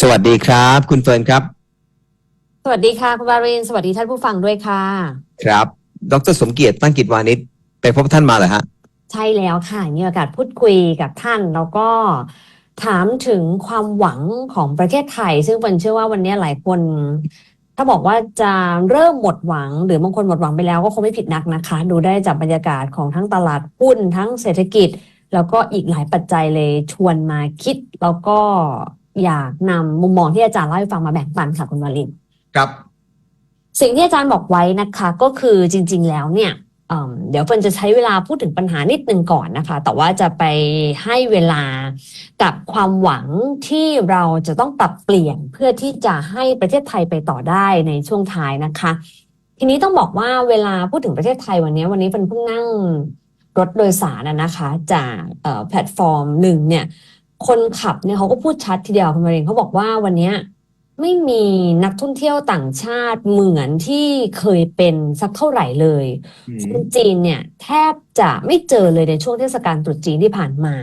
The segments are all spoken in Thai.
สวัสดีครับ คุณเฟิร์นครับ สวัสดีค่ะ คุณวารินสวัสดีท่านผู้ฟังด้วยค่ะ ครับ ดรสมเกียรติตั้งกิจวานิชไปพบท่านมาเหรอฮะ ใช่แล้วค่ะมีโอกาสพูดคุยกับท่านแล้วก็ถามถึงความหวังของประเทศไทย ซึ่งเป็นเชื่อว่าวันนี้หลายคน ถ้าบอกว่าจะเริ่มหมดหวัง หรือบางคนหมดหวังไปแล้วก็คงไม่ผิดนักนะคะ ดูได้จากบรรยากาศของทั้งตลาดหุ้นทั้งเศรษฐกิจ แล้วก็อีกหลายปัจจัยเลยชวนมาคิดแล้วก็ อยากนำมุมมองที่อาจารย์เล่าให้ฟังมาแบ่งปันค่ะคุณวาริน ครับ สิ่งที่อาจารย์บอกไว้นะคะก็คือจริง ๆ แล้วเนี่ยเอิ่มเดี๋ยวเฟิร์นจะใช้เวลาพูดถึงปัญหานิดนึงก่อนนะคะ แต่ว่าจะไปให้เวลากับความหวังที่เราจะต้องปรับเปลี่ยนเพื่อที่จะให้ประเทศไทยไปต่อได้ในช่วงท้ายนะคะ ทีนี้ต้องบอกว่าเวลาพูดถึงประเทศไทยวันนี้ วันนี้เฟิร์นเพิ่งนั่งรถโดยสารนะนะคะ จากเอ่อแพลตฟอร์มหนึ่งเนี่ย คนขับเนี่ยเขาก็พูดชัดทีเดียวคุณมารินเขาบอกว่าวันเนี้ยไม่มีนักท่องเที่ยวต่างชาติเหมือนที่เคยเป็นสักเท่าไหร่เลยคนจีนเนี่ยแทบจะไม่เจอเลยในช่วงเทศกาลตรุษจีนที่ผ่านมา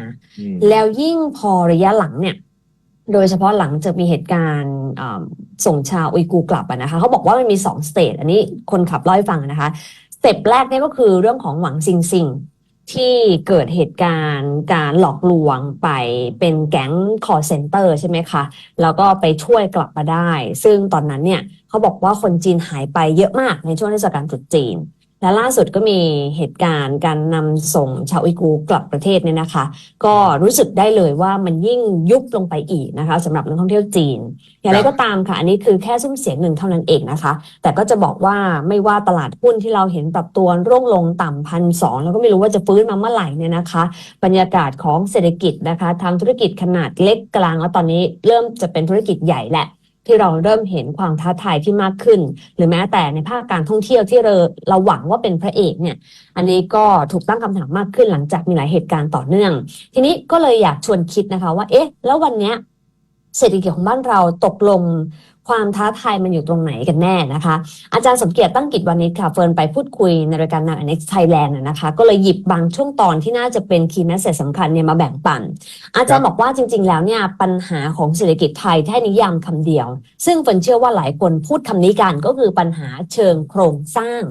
แล้วยิ่งพอระยะหลังเนี่ย โดยเฉพาะหลังจากมีเหตุการณ์อ่าส่งชาวอุยกูร์กลับอะนะคะเขาบอกว่ามันมีสองสเตจอันนี้คนขับเล่าให้ฟังนะคะสเต็ปแรกเนี่ยก็คือเรื่องของหวังซิงซิง ที่เกิดเหตุการณ์การหลอกลวงไปเป็นแก๊งคอร์เซนเตอร์ใช่ไหมคะ แล้วก็ไปช่วยกลับมาได้ ซึ่งตอนนั้นเนี่ยเขาบอกว่าคนจีนหายไปเยอะมากในช่วงเทศกาลตรุษจีน และล่าสุดก็มีเหตุการณ์การนำส่งชาวอุยกูร์กลับประเทศเนี่ยนะคะ ก็รู้สึกได้เลยว่ามันยิ่งยุบลงไปอีกนะคะสำหรับนักท่องเที่ยวจีน อย่างไรครับก็ตามค่ะ อันนี้คือแค่ซุ้มเสียงหนึ่งเท่านั้นเองนะคะ แต่ก็จะบอกว่าไม่ว่าตลาดหุ้นที่เราเห็นปรับตัวร่วงลงต่ำพันสองแล้วก็ไม่รู้ว่าจะฟื้นมาเมื่อไหร่เนี่ยนะคะ บรรยากาศของเศรษฐกิจนะคะทางธุรกิจขนาดเล็กกลาง แล้วตอนนี้เริ่มจะเป็นธุรกิจใหญ่แหละ ที่เราเริ่มเห็นความท้าทายที่มากขึ้น หรือแม้แต่ในภาคการท่องเที่ยวที่เราเราหวังว่าเป็นพระเอกเนี่ย อันนี้ก็ถูกตั้งคำถามมากขึ้นหลังจากมีหลายเหตุการณ์ต่อเนื่อง ทีนี้ก็เลยอยากชวนคิดนะคะว่า เอ๊ะ แล้ววันเนี้ย เศรษฐกิจของบ้านเราตกลงความท้าทายมันอยู่ตรงไหนกันแน่นะคะ อาจารย์สมเกียรติตั้งกิจวันนี้ค่ะเฟิร์นไปพูดคุยในรายการนาว Next Thailand นะนะคะ ก็เลยหยิบบางช่วงตอนที่น่าจะเป็นคีย์แมสเซจสำคัญเนี่ยมาแบ่งปัน อาจารย์บอกว่าจริง ๆ แล้วเนี่ยปัญหาของเศรษฐกิจไทยแค่นิยามคำเดียว ซึ่งเฟิร์นเชื่อว่าหลายคนพูดคำนี้กันก็คือปัญหาเชิงโครงสร้าง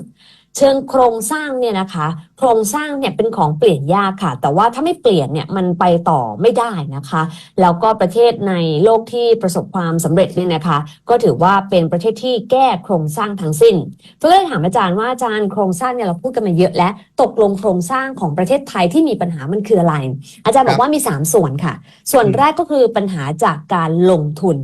เชิงโครงสร้างเนี่ยนะคะ โครงสร้างเนี่ยเป็นของเปลี่ยนยากค่ะ แต่ว่าถ้าไม่เปลี่ยนเนี่ยมันไปต่อไม่ได้นะคะ แล้วก็ประเทศในโลกที่ประสบความสำเร็จเนี่ยนะคะ ก็ถือว่าเป็นประเทศที่แก้โครงสร้างทั้งสิ้นเพื่อเลยถามอาจารย์ว่าอาจารย์โครงสร้างเนี่ยเราพูดกันมาเยอะแล้วตกลงโครงสร้างของประเทศไทยที่มีปัญหามันคืออะไร อาจารย์บอกว่ามี 3 ส่วนค่ะ ส่วนแรกก็คือปัญหาจากการลงทุน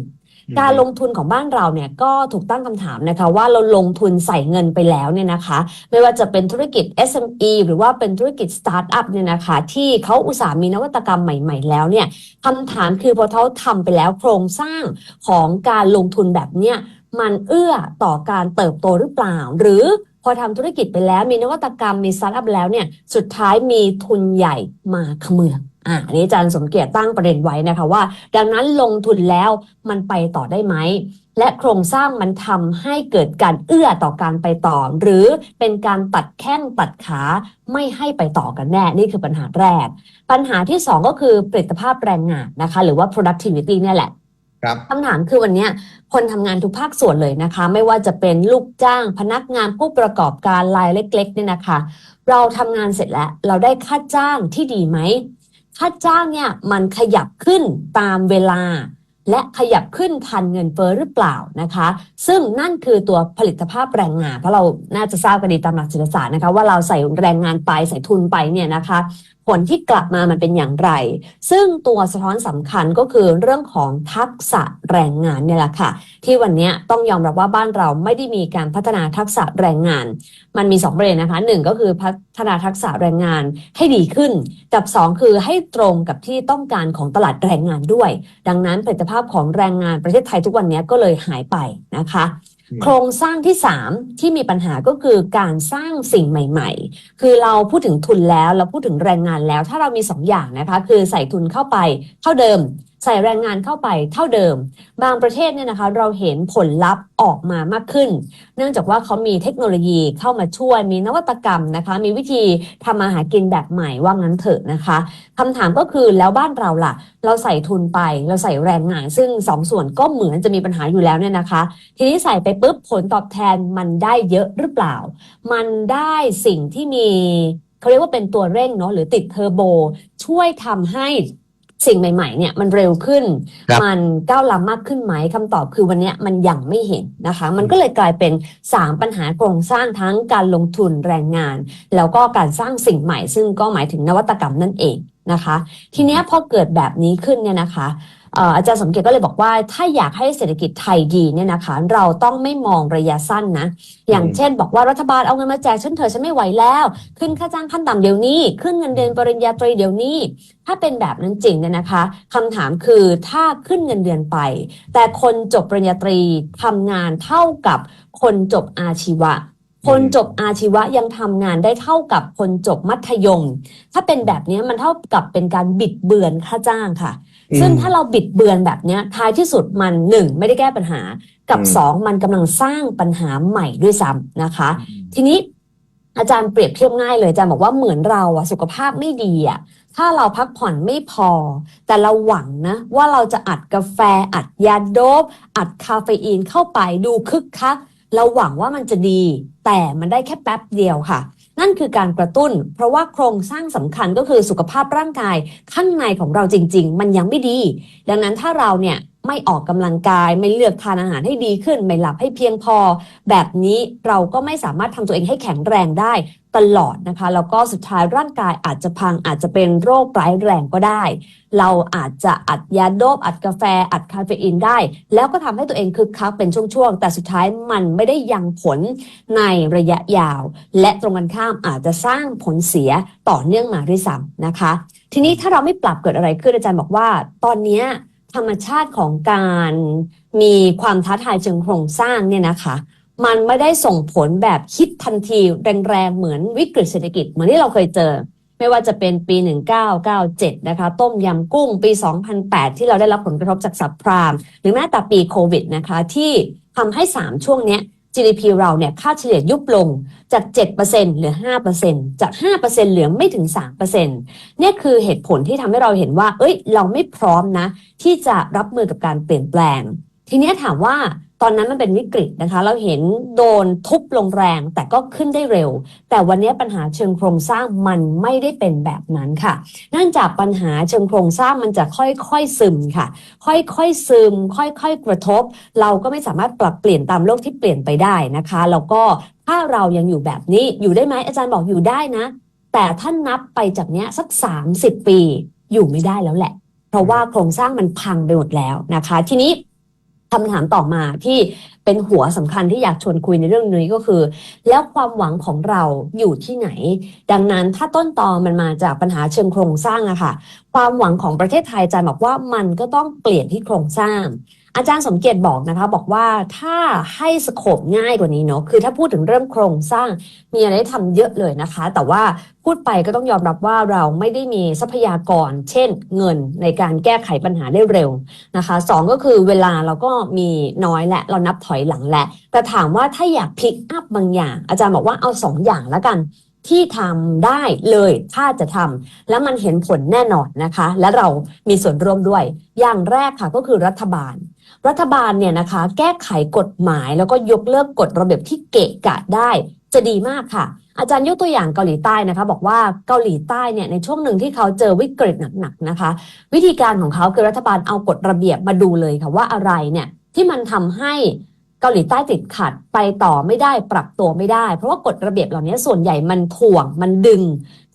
การลงทุนของบ้านเราเนี่ยก็ถูกตั้งคำถามนะคะว่าเราลงทุนใส่เงินไปแล้วเนี่ยนะคะ ไม่ว่าจะเป็นธุรกิจ SME หรือว่าเป็นธุรกิจสตาร์ทอัพเนี่ยนะคะที่เขาอุตส่าห์มีนวัตกรรมใหม่ ๆ แล้วเนี่ยคำถามคือพอเขาทำไปแล้วโครงสร้างของการลงทุนแบบเนี้ยมันเอื้อต่อการเติบโตหรือเปล่า หรือพอทำธุรกิจไปแล้วมีนวัตกรรมมีสตาร์ทอัพแล้วเนี่ยสุดท้ายมีทุนใหญ่มาเขมือบ อ่าอันนี้อาจารย์สมเกียรติตั้งประเด็นไว้นะคะว่า ดังนั้นลงทุนแล้วมันไปต่อได้ไหม และโครงสร้างมันทำให้เกิดการเอื้อต่อการไปต่อ หรือเป็นการตัดแข้งตัดขาไม่ให้ไปต่อกันแน่ นี่คือปัญหาแรก ปัญหาที่สองก็คือผลิตภาพแรงงานนะคะ หรือว่า productivity เนี่ยแหละครับคำถามคือวันเนี้ยคนทำงานทุกภาคส่วนเลยนะคะ ไม่ว่าจะเป็นลูกจ้างพนักงานผู้ประกอบการรายเล็ก ๆ เนี่ยนะคะ เราทำงานเสร็จแล้ว เราได้ค่าจ้างที่ดีไหม ค่าจ้างเนี่ยมันขยับขึ้นตามเวลา และขยับขึ้นทันเงินเฟ้อหรือเปล่านะคะ ซึ่งนั่นคือตัวผลิตภาพแรงงาน เพราะเราน่าจะทราบกันดีตามหลักเศรษฐศาสตร์นะคะ ว่าเราใส่แรงงานไปใส่ทุนไปเนี่ยนะคะ ผลที่กลับมามันเป็นอย่างไร ซึ่งตัวสะท้อนสำคัญก็คือเรื่องของทักษะแรงงานเนี่ยแหละค่ะ ที่วันนี้ต้องยอมรับว่าบ้านเราไม่ได้มีการพัฒนาทักษะแรงงาน มันมีสองประเด็นนะคะหนึ่งก็คือพัฒนาทักษะแรงงานให้ดีขึ้น กับสองคือให้ตรงกับที่ต้องการของตลาดแรงงานด้วย ดังนั้นผลิตภาพของแรงงานประเทศไทยทุกวันนี้ก็เลยหายไปนะคะ โครงสร้างที่3ที่มีปัญหาก็คือการสร้างสิ่งใหม่ ๆ คือเราพูดถึงทุนแล้วเราพูดถึงแรงงานแล้ว ถ้าเรามี2อย่างนะคะ คือใส่ทุนเข้าไปเท่าเดิมใส่แรงงานเข้าไปเท่าเดิม บางประเทศเนี่ยนะคะเราเห็นผลลัพธ์ออกมามากขึ้น เนื่องจากว่าเขามีเทคโนโลยีเข้ามาช่วย มีนวัตกรรมนะคะ มีวิธีทำมาหากินแบบใหม่ว่างั้นเถอะนะคะคำถามก็คือแล้วบ้านเราล่ะ เราใส่ทุนไป เราใส่แรงงาน ซึ่งสองส่วนก็เหมือนจะมีปัญหาอยู่แล้วเนี่ยนะคะ ทีนี้ใส่ไปปุ๊บผลตอบแทนมันได้เยอะหรือเปล่า มันได้สิ่งที่มีเขาเรียกว่าเป็นตัวเร่งเนาะหรือติดเทอร์โบ ช่วยทำให้ สิ่งใหม่ๆเนี่ยมันเร็วขึ้น ครับมันก้าวล้ำมากขึ้นไหมคำตอบคือวันเนี้ยมันยังไม่เห็นนะคะ มันก็เลยกลายเป็น 3 ปัญหาโครงสร้างทั้งการลงทุนแรงงาน แล้วก็การสร้างสิ่งใหม่ ซึ่งก็หมายถึงนวัตกรรมนั่นเองนะคะ ทีเนี้ยพอเกิดแบบนี้ขึ้นเนี่ยนะคะเอาจารย์สมเกียรติก็เลยบอกว่า ถ้าอยากให้เศรษฐกิจไทยดีเนี่ยนะคะ เราต้องไม่มองระยะสั้นนะ อย่างเช่น บอกว่ารัฐบาลเอาเงินมาแจกฉันเถอะฉันไม่ไหวแล้ว ขึ้นค่าจ้างขั้นต่ำเดี๋ยวนี้ ขึ้นเงินเดือนปริญญาตรีเดี๋ยวนี้ ถ้าเป็นแบบนั้นจริงเนี่ยนะคะคำถามคือถ้าขึ้นเงินเดือนไป แต่คนจบปริญญาตรีทำงานเท่ากับคนจบอาชีวะ คนจบอาชีวะยังทำงานได้เท่ากับคนจบมัธยม ถ้าเป็นแบบนี้มันเท่ากับเป็นการบิดเบือนค่าจ้างค่ะ ซึ่งถ้าเราบิดเบือนแบบเนี้ยท้ายที่สุดมันหนึ่งไม่ได้แก้ปัญหา กับอืมสองมันกำลังสร้างปัญหาใหม่ด้วยซ้ำนะคะ ทีนี้อาจารย์เปรียบเทียบง่ายเลยอาจารย์บอกว่าเหมือนเราอะสุขภาพไม่ดีอะถ้าเราพักผ่อนไม่พอ แต่เราหวังนะ ว่าเราจะอัดกาแฟอัดยาโดบอัดคาเฟอีนเข้าไปดูคึกคัก เราหวังว่ามันจะดี แต่มันได้แค่แป๊บเดียวค่ะ นั่นคือการกระตุ้น เพราะว่าโครงสร้างสำคัญก็คือสุขภาพร่างกายข้างในของเราจริง ๆ มันยังไม่ดี ดังนั้นถ้าเราเนี่ยไม่ออกกำลังกาย ไม่เลือกทานอาหารให้ดีขึ้น ไม่หลับให้เพียงพอ แบบนี้เราก็ไม่สามารถทำตัวเองให้แข็งแรงได้ ตลอดนะคะ แล้วก็สุดท้ายร่างกายอาจจะพังอาจจะเป็นโรคร้ายแรงก็ได้ เราอาจจะอัดยาโดบอัดกาแฟ อัดคาเฟอีนได้ แล้วก็ทำให้ตัวเองคึกคักเป็นช่วงๆ แต่สุดท้ายมันไม่ได้ยังผลในระยะยาว และตรงกันข้ามอาจจะสร้างผลเสียต่อเนื่องมาด้วยซ้ำนะคะ ทีนี้ถ้าเราไม่ปรับเกิดอะไรขึ้นอาจารย์บอกว่า ตอนนี้ธรรมชาติของการมีความท้าทายเชิงโครงสร้างเนี่ยนะคะ มันไม่ได้ส่งผลแบบคิดทันทีแรงๆ เหมือนวิกฤตเศรษฐกิจเหมือนที่เราเคยเจอ ไม่ว่าจะเป็นปี 1997 นะคะ ต้มยำกุ้งปี 2008 ที่เราได้รับผลกระทบจากสับพรามหรือแม้แต่ปีโควิดนะคะที่ทำให้ 3 ช่วงเนี้ย GDP เราเนี่ยค่าเฉลี่ยยุบลงจาก 7%เหลือ 5%จาก 5%เหลือไม่ถึง 3%เนี่ยคือเหตุผลที่ทำให้เราเห็นว่า เอ้ย เราไม่พร้อมนะ ที่จะรับมือกับการเปลี่ยนแปลง ทีนี้ถามว่า ตอนนั้นมันเป็นวิกฤตนะคะ เราเห็นโดนทุบลงแรงแต่ก็ขึ้นได้เร็ว แต่วันนี้ปัญหาเชิงโครงสร้างมันไม่ได้เป็นแบบนั้นค่ะเนื่องจากปัญหาเชิงโครงสร้างมันจะค่อยๆซึมค่ะ ค่อยๆซึม ค่อยๆกระทบ เราก็ไม่สามารถปรับเปลี่ยนตามโลกที่เปลี่ยนไปได้นะคะแล้วก็ถ้าเรายังอยู่แบบนี้อยู่ได้ไหมอาจารย์บอกอยู่ได้นะ แต่ถ้านับไปจากเนี้ยสัก 30 ปีอยู่ไม่ได้แล้วแหละ เพราะว่าโครงสร้างมันพังไปหมดแล้วนะคะ ทีนี้ คำถามต่อมาที่ เป็นหัวสำคัญที่อยากชวนคุยในเรื่องนี้ก็คือ แล้วความหวังของเราอยู่ที่ไหน ดังนั้นถ้าต้นตอมันมาจากปัญหาเชิงโครงสร้างอะค่ะ ความหวังของประเทศไทยอาจารย์บอกว่ามันก็ต้องเปลี่ยนที่โครงสร้าง อาจารย์สมเกียรติบอกนะคะ บอกว่าถ้าให้สโคบง่ายกว่านี้เนาะคือถ้าพูดถึงเรื่องโครงสร้างมีอะไรให้ทำเยอะเลยนะคะ แต่ว่าพูดไปก็ต้องยอมรับว่าเราไม่ได้มีทรัพยากร เช่น เงินในการแก้ไขปัญหาได้เร็วนะคะสองก็คือเวลาเราก็มีน้อยและเรานับถอยหลังแหละ แต่ถามว่าถ้าอยากพลิกอัพบางอย่าง อาจารย์บอกว่าเอาสองอย่างแล้วกัน ที่ทำได้เลยถ้าจะทำแล้วมันเห็นผลแน่นอนนะคะ และเรามีส่วนร่วมด้วย อย่างแรกค่ะก็คือรัฐบาลรัฐบาลเนี่ยนะคะแก้ไขกฎหมายแล้วก็ยกเลิกกฎระเบียบที่เกะกะได้ จะดีมากค่ะ อาจารย์ยกตัวอย่างเกาหลีใต้นะคะ บอกว่าเกาหลีใต้เนี่ยในช่วงหนึ่งที่เขาเจอวิกฤตหนักๆนะคะ วิธีการของเขาคือรัฐบาลเอากฎระเบียบมาดูเลยค่ะว่าอะไรเนี่ยที่มันทำให้ เกาหลีใต้ติดขัดไปต่อไม่ได้ปรับตัวไม่ได้ เพราะว่ากฎระเบียบเหล่านี้ส่วนใหญ่มันถ่วงมันดึง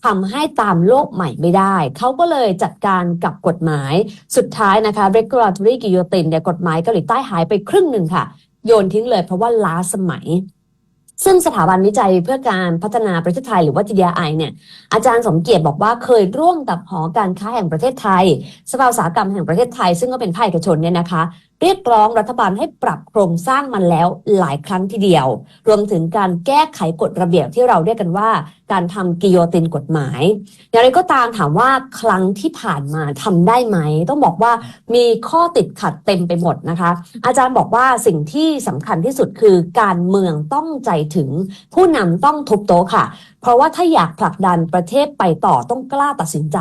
ทำให้ตามโลกใหม่ไม่ได้ เขาก็เลยจัดการกับกฎหมายสุดท้ายนะคะ regulatory guillotine เนี่ยกฎหมายเกาหลีใต้หายไปครึ่งหนึ่งค่ะ โยนทิ้งเลยเพราะว่าล้าสมัย ซึ่งสถาบันวิจัยเพื่อการพัฒนาประเทศไทยหรือว่า TDI เนี่ยอาจารย์สมเกียรติบอกว่าเคยร่วมกับหอการค้าแห่งประเทศไทย สภาอุตสาหกรรมแห่งประเทศไทย ซึ่งก็เป็นภาคเอกชนเนี่ยนะคะ เรียกร้องรัฐบาลให้ปรับโครงสร้างมันแล้วหลายครั้งทีเดียว รวมถึงการแก้ไขกฎระเบียบที่เราเรียกกันว่า การทำกิโยตินกฎหมาย อย่างไรก็ตามถามว่าครั้งที่ผ่านมาทำได้ไหม ต้องบอกว่ามีข้อติดขัดเต็มไปหมดนะคะ อาจารย์บอกว่าสิ่งที่สำคัญที่สุดคือการเมืองต้องใจถึงผู้นำต้องทุบโต๊ะค่ะ เพราะว่าถ้าอยากผลักดันประเทศไปต่อต้องกล้าตัดสินใจ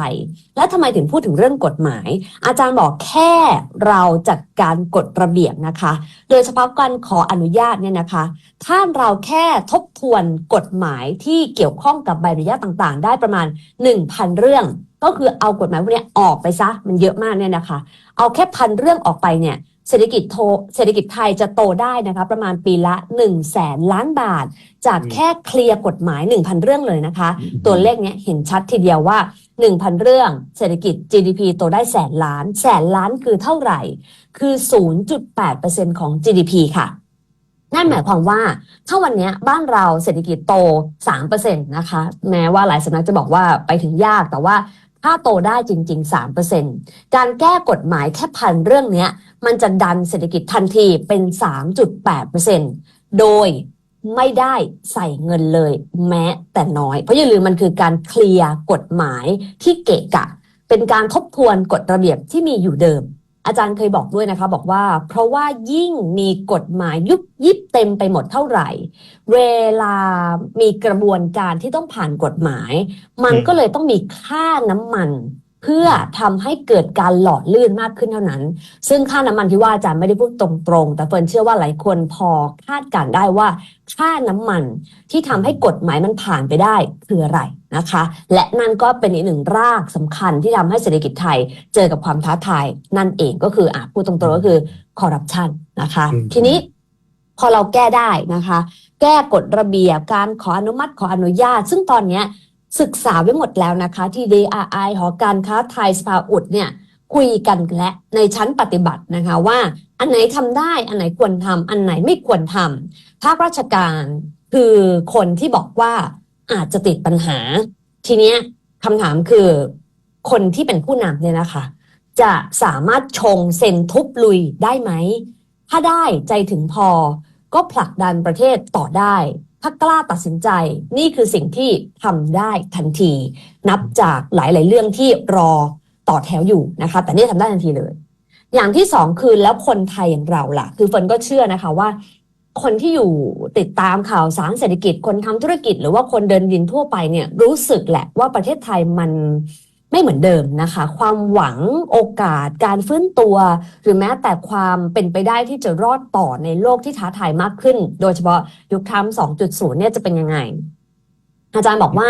และทำไมถึงพูดถึงเรื่องกฎหมาย อาจารย์บอกแค่เราจัดการกฎระเบียบนะคะ โดยเฉพาะการขออนุญาตเนี่ยนะคะ ถ้าเราแค่ทบทวนกฎหมายที่เกี่ยวข้องกับใบอนุญาตต่างๆ ได้ประมาณ 1,000 เรื่อง ก็คือเอากฎหมายพวกนี้ออกไปซะมันเยอะมากเนี่ยนะคะ เอาแค่พันเรื่องออกไปเนี่ย เศรษฐกิจโทเศรษฐกิจไทยจะโตได้นะคะประมาณปีละ1นึ่งแสนล้านบาท จากแค่เคลียร์กฎหมาย 1,000 เรื่องเลยนะคะ ตัวเลขเนี้ยเห็นชัดทีเดียวว่า 1,000 เรื่องเศรษฐกิจ GDP โตได้แสนล้าน แสนล้านคือเท่าไหร่ คือ 0.8%ของ GDP ค่ะนั่นหมายความว่าถ้าวันเนี้ยบ้านเราเศรษฐกิจโต 3%นะคะ แม้ว่าหลายสำนักจะบอกว่าไปถึงยากแต่ว่า ถ้าโตได้จริง ๆ 3%การแก้กฎหมายแค่พันเรื่องนี้มันจะดันเศรษฐกิจทันทีเป็น 3.8%โดยไม่ได้ใส่เงินเลยแม้แต่น้อย เพราะอย่าลืมมันคือการเคลียร์กฎหมายที่เกะกะ เป็นการทบทวนกฎระเบียบที่มีอยู่เดิม อาจารย์เคยบอกด้วยนะคะ บอกว่า เพราะว่ายิ่งมีกฎหมายยุบยิบเต็มไปหมดเท่าไหร่ เวลามีกระบวนการที่ต้องผ่านกฎหมาย มันก็เลยต้องมีค่าน้ำมัน เพื่อทำให้เกิดการหล่อลื่นมากขึ้นเท่านั้น ซึ่งค่าน้ำมันที่ว่าอาจารย์ไม่ได้พูดตรงๆ แต่เฟิร์นเชื่อว่าหลายคนพอคาดการณ์ได้ว่าค่าน้ำมันที่ทำให้กฎหมายมันผ่านไปได้คืออะไรนะคะ และนั่นก็เป็นอีกหนึ่งรากสำคัญที่ทำให้เศรษฐกิจไทยเจอกับความท้าทายนั่นเองก็คืออะพูดตรงๆก็คือคอร์รัปชันนะคะอืมทีนี้พอเราแก้ได้นะคะ แก้กฎระเบียบการขออนุมัติขออนุญาต ซึ่งตอนเนี้ย ศึกษาไว้หมดแล้วนะคะ ที่ DRI หอการค้าไทยสภาอุดเนี่ยคุยกันและในชั้นปฏิบัตินะคะว่า อันไหนทำได้อันไหนควรทำอันไหนไม่ควรทำภาคราชการคือคนที่บอกว่าอาจจะติดปัญหา ทีเนี้ยคำถามคือคนที่เป็นผู้นำเนี่ยนะคะ จะสามารถชงเซ็นทุบลุยได้ไหม ถ้าได้ใจถึงพอก็ผลักดันประเทศต่อได้ ถ้ากล้าตัดสินใจ นี่คือสิ่งที่ทำได้ทันที นับจากหลาย ๆ เรื่องที่รอต่อแถวอยู่นะคะ แต่นี่ทำได้ทันทีเลย อย่างที่สองคือแล้วคนไทยอย่างเราล่ะ คือเฟิร์นก็เชื่อนะคะว่า คนที่อยู่ติดตามข่าวสารเศรษฐกิจ คนทำธุรกิจ หรือว่าคนเดินดินทั่วไปเนี่ยรู้สึกแหละว่าประเทศไทยมัน ไม่เหมือนเดิมนะคะ ความหวังโอกาสการฟื้นตัว หรือแม้แต่ความเป็นไปได้ที่จะรอดต่อในโลกที่ท้าทายมากขึ้น โดยเฉพาะยุคทรัมป์2.0 เนี่ยจะเป็นยังไง อาจารย์บอกว่า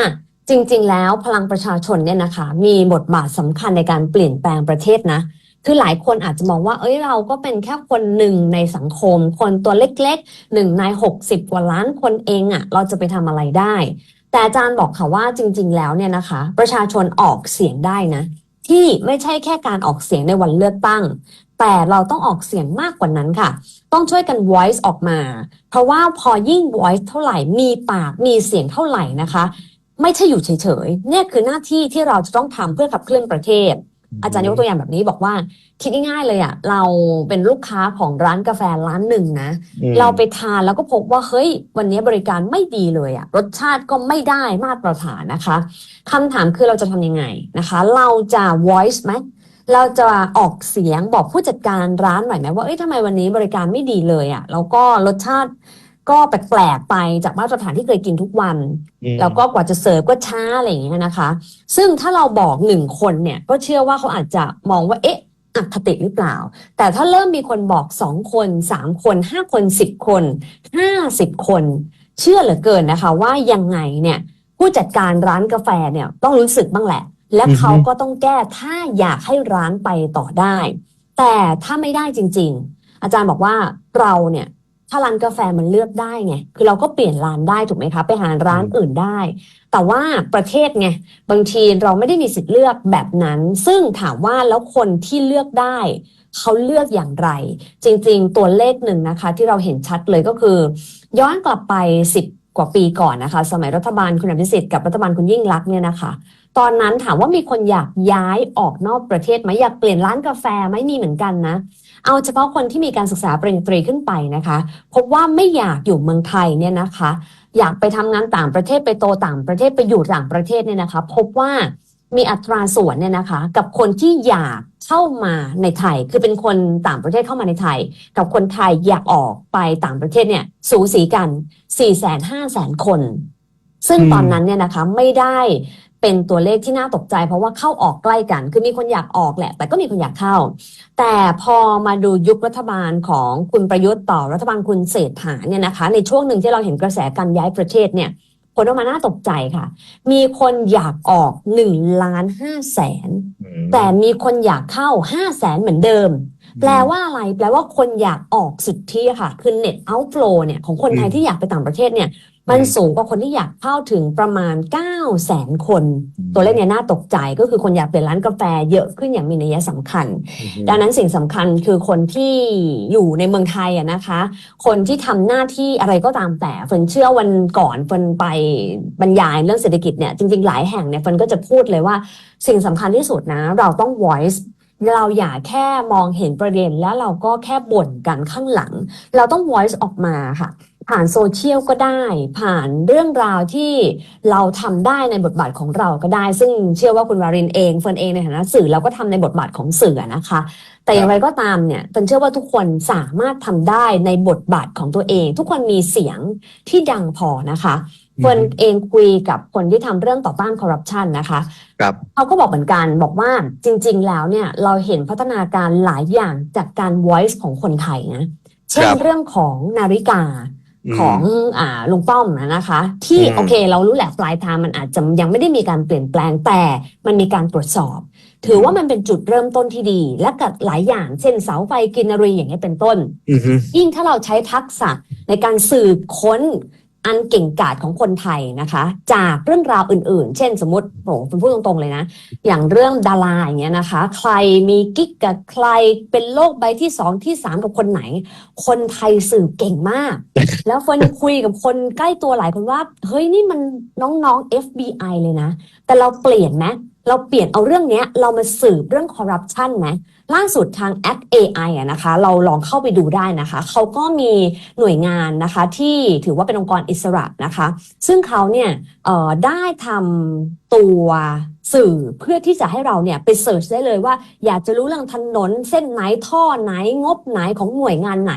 จริง ๆ แล้วพลังประชาชนเนี่ยนะคะ มีบทบาทสำคัญในการเปลี่ยนแปลงประเทศนะคือหลายคนอาจจะมองว่า เอ้ย เราก็เป็นแค่คนหนึ่งในสังคม คนตัวเล็กๆหนึ่งในหกสิบกว่าล้านคนเองอะ่ะ เราจะไปทำอะไรได้ แต่อาจารย์บอกค่ะว่าจริง ๆ แล้วเนี่ยนะคะ ประชาชนออกเสียงได้นะ ที่ไม่ใช่แค่การออกเสียงในวันเลือกตั้ง แต่เราต้องออกเสียงมากกว่านั้นค่ะ ต้องช่วยกัน voice ออกมา เพราะว่าพอยิ่ง voice เท่าไหร่มีปากมีเสียงเท่าไหร่นะคะ ไม่ใช่อยู่เฉยๆเนี่ยคือหน้าที่ที่เราจะต้องทำเพื่อขับเคลื่อนประเทศ อาจารย์ยกตัวอย่างแบบนี้บอกว่า คิดง่ายๆเลยอะเราเป็นลูกค้าของร้านกาแฟร้านหนึ่งนะอืมเราไปทานแล้วก็พบว่าเฮ้ยวันนี้บริการไม่ดีเลยอะรสชาติก็ไม่ได้มาตรฐานนะคะคำถามคือเราจะทำยังไงนะคะ เราจะ voice ไหมเราจะออกเสียงบอกผู้จัดการร้านหน่อยไหมว่าเอ้ยทำไมวันนี้บริการไม่ดีเลยอะแล้วก็รสชาติ ก็แปลกๆไปจากมาตรฐานที่เคยกินทุกวันอืมแล้วก็กว่าจะเสิร์ฟก็ช้าอะไรอย่างเงี้ยนะคะ ซึ่งถ้าเราบอกหนึ่งคนเนี่ยก็เชื่อว่าเขาอาจจะมองว่าเอ๊ะอคติหรือเปล่า แต่ถ้าเริ่มมีคนบอกสองคนสามคนห้าคนสิบคนห้าสิบคน เชื่อเหลือเกินนะคะ ว่ายังไงเนี่ยผู้จัดการร้านกาแฟเนี่ยต้องรู้สึกบ้างแหละ และอือฮึเขาก็ต้องแก้ถ้าอยากให้ร้านไปต่อได้ แต่ถ้าไม่ได้จริง ๆ อาจารย์บอกว่าเราเนี่ย ถ้าร้านกาแฟมันเลือกได้ไง คือเราก็เปลี่ยนร้านได้ถูกไหมคะ ไปหาร้านอื่นได้ แต่ว่าประเทศไง บางทีเราไม่ได้มีสิทธิ์เลือกแบบนั้น ซึ่งถามว่าแล้วคนที่เลือกได้ เขาเลือกอย่างไร จริงๆ ตัวเลขหนึ่งนะคะ ที่เราเห็นชัดเลยก็คือ ย้อนกลับไป 10กกว่าปีก่อนนะคะ สมัยรัฐบาลคุณอภิสิทธิ์กับรัฐบาลคุณยิ่งรักษณ์เนี่ยนะคะ ตอนนั้นถามว่ามีคนอยากย้ายออกนอกประเทศไหมอยากเปลี่ยนร้านกาแฟไหมมีเหมือนกันนะ เอาเฉพาะคนที่มีการศึกษาปริญญาตรีขึ้นไปนะคะพบว่าไม่อยากอยู่เมืองไทยเนี่ยนะคะ อยากไปทำงานต่างประเทศไปโตต่างประเทศไปอยู่ต่างประเทศเนี่ยนะคะ พบว่ามีอัตราส่วนเนี่ยนะคะ กับคนที่อยากเข้ามาในไทย คือเป็นคนต่างประเทศเข้ามาในไทย กับคนไทยอยากออกไปต่างประเทศเนี่ย สูสีกัน4 5 0 0 0 0 0คน ซึ่งตอนนั้นเนี่ยนะคะไม่ได้ เป็นตัวเลขที่น่าตกใจ เพราะว่าเข้าออกใกล้กัน คือมีคนอยากออกแหละ แต่ก็มีคนอยากเข้า แต่พอมาดูยุครัฐบาลของคุณประยุทธ์ต่อรัฐบาลคุณเศรษฐาเนี่ยนะคะ ในช่วงหนึ่งที่เราเห็นกระแสการย้ายประเทศเนี่ยผลออกมาน่าตกใจค่ะ มีคนอยากออก1ล้าน5แสนแต่มีคนอยากเข้า5 0 0แสนเหมือนเดิม แปลว่าอะไร แปลว่าคนอยากออกสุทธิอะค่ะ คือ net outflow เนี่ยของคนไทยอืมที่อยากไปต่างประเทศเนี่ย มันสูงกว่าคนที่อยากเข้าถึงประมาณ 9 0 0แสนคน ตัวเลขเนี่ยน่าตกใจก็คือคนอยากเปิดร้านกาแฟเยอะขึ้นอย่างมีนัยสำคัญ ดังนั้นสิ่งสำคัญคือคนที่อยู่ในเมืองไทยอะนะคะ คนที่ทำหน้าที่อะไรก็ตามแต่เฟิร์นเชื่อวันก่อนเฟิร์นไปบรรยายเรื่องเศรษฐกิจเนี่ยจริงๆหลายแห่งเนี่ยเฟิร์นก็จะพูดเลยว่าสิ่งสำคัญที่สุดนะ เราต้อง voice เราอย่าแค่มองเห็นประเด็นแล้วเราก็แค่บ่นกันข้างหลัง เราต้อง voice ออกมาค่ะ ผ่านโซเชียลก็ได้ ผ่านเรื่องราวที่เราทำได้ในบทบาทของเราก็ได้ ซึ่งเชื่อว่าคุณวารินเองเฟิร์นเองในฐานะสื่อเราก็ทำในบทบาทของสื่อนะคะ แต่อย่างไรก็ตามเนี่ยเฟิร์นเชื่อว่าทุกคนสามารถทำได้ในบทบาทของตัวเอง ทุกคนมีเสียงที่ดังพอนะคะ เฟิร์นเองคุยกับคนที่ทำเรื่องต่อต้านคอร์รัปชันนะคะครับเขาก็บอกเหมือนกันบอกว่าจริง ๆ แล้วเนี่ยเราเห็นพัฒนาการหลายอย่างจากการ voice ของคนไทยนะเช่นครับเรื่องของนาฬิกามของอ่าลุงป้อมนะนะคะ ที่อืมโอเค เรารู้แหละปลายทางมันอาจจะยังไม่ได้มีการเปลี่ยนแปลงแต่มันมีการตรวจสอบ ถือว่ามันเป็นจุดเริ่มต้นที่ดี และกับหลายอย่างเช่นเสาไฟกินรีอย่างนี้ยเป็นต้นอือฮึยิ่งถ้าเราใช้ทักษะในการสืบค้น อันเก่งกาจของคนไทยนะคะ จากเรื่องราวอื่นๆ เช่นสมมติโหผมพูดตรงๆเลยนะ อย่างเรื่องดาราอย่างเงี้ยนะคะ ใครมีกิ๊กกับใครเป็นโลกใบที่สองที่สามกับคนไหน คนไทยสืบเก่งมาก แล้วเฟิร์นคุยกับคนใกล้ตัวหลายคนว่า เฮ้ยนี่มันน้องๆ FBI เลยนะ แต่เราเปลี่ยนไหมเราเปลี่ยนเอาเรื่องเนี้ย เรามาสืบเรื่องคอร์รัปชันไหม ล่าสุดทาง Act AI อะนะคะ เราลองเข้าไปดูได้นะคะ เขาก็มีหน่วยงานนะคะที่ถือว่าเป็นองค์กรอิสระนะคะ ซึ่งเขาเนี่ยได้ทำตัวสื่อเพื่อที่จะให้เราเนี่ยไปเสิร์ชได้เลยว่า อยากจะรู้เรื่องถนนเส้นไหนท่อไหนงบไหนของหน่วยงานไหน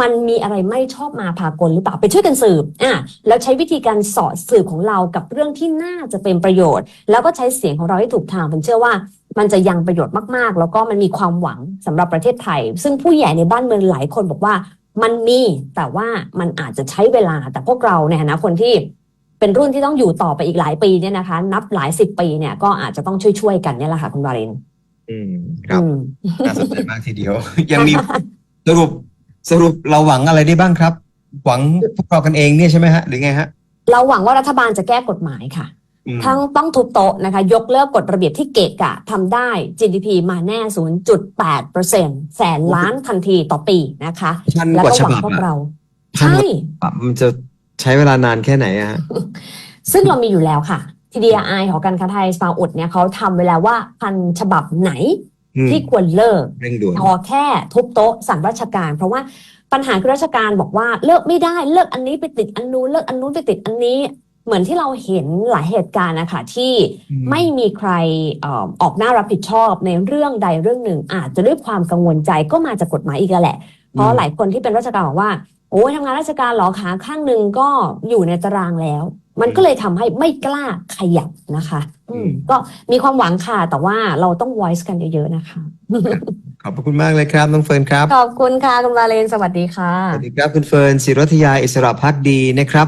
มันมีอะไรไม่ชอบมาพากลหรือเปล่าไปช่วยกันสืบอะแล้วใช้วิธีการสอดสืบของเรากับเรื่องที่น่าจะเป็นประโยชน์ แล้วก็ใช้เสียงของเราให้ถูกทางผมเชื่อว่า มันจะยังประโยชน์มากๆ แล้วก็มันมีความหวังสำหรับประเทศไทย ซึ่งผู้ใหญ่ในบ้านเมืองหลายคนบอกว่ามันมีแต่ว่ามันอาจจะใช้เวลาแต่พวกเราในฐานะคนที่เป็นรุ่นที่ต้องอยู่ต่อไปอีกหลายปีเนี่ยนะคะ นับหลายสิบปีเนี่ยก็อาจจะต้องช่วยๆกันเนี่ยแหละค่ะคุณวารินอืมครับอืมน่าสนใจมากทีเดียว ยังมีสรุปสรุปเราหวังอะไรได้บ้างครับ หวังพวกเรากันเองเนี่ยใช่ไหมฮะหรือไงฮะ เราหวังว่ารัฐบาลจะแก้กฎหมายค่ะอืม ทั้งต้องทุบโต๊ะนะคะ ยกเลิกกฎระเบียบที่เกะกะทำได้ GDP มาแน่ 0.8%แสนล้านทันทีต่อปีนะคะชันแล้วกว่าก็ฉหวังบับพวกอะเราพันใช่กว่าฉบับมันจะใช้เวลานานแค่ไหนอะฮะซึ่งเรามีอยู่แล้วค่ะ TDI หอการค้าไทยสปาอุดเนี่ยเขาทำไว้แล้วว่าพันฉบับไหนอืมที่ควรเลิกเร่งด่วนพอแค่ทุบโต๊ะสั่งราชการ เพราะว่าปัญหาคือราชการบอกว่าเลิกไม่ได้เลิกอันนี้ไปติดอันนู้นเลิกอันนู้นไปติดอันนี้ เหมือนที่เราเห็นหลายเหตุการณ์นะคะที่อืมไม่มีใครเอ่อออกหน้ารับผิดชอบในเรื่องใดเรื่องหนึ่ง อาจจะด้วยความกังวลใจก็มาจากกฎหมายอีกแล้วแหละ เพราะหลายคนที่เป็นราชการบอกว่า โอ้ยทำงานราชการเหรอขาข้างหนึ่งก็อยู่ในตารางแล้ว มันก็เลยทำให้ไม่กล้าขยับนะคะ อืมก็มีความหวังค่ะ แต่ว่าเราต้อง voice กันเยอะๆนะคะขอบพระคุณมากเลยครับน้องเฟิร์นครับขอบคุณค่ะคุณวาเลนสวัสดีค่ะสวัสดีครับคุณเฟิร์นศิรัทยาอิสระพักดีนะครับ